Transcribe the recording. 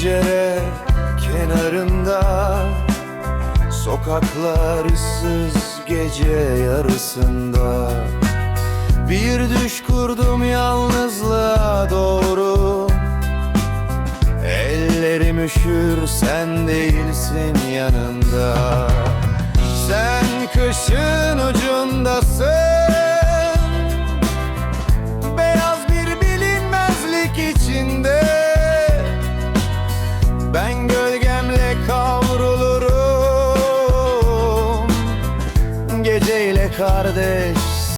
Pencere kenarında Sokaklar ıssız gece yarısında. Bir düş kurdum yalnızlığa doğru. Ellerim üşür sen değilsin yanında. Sen kışın ucundasın söyle kardeş.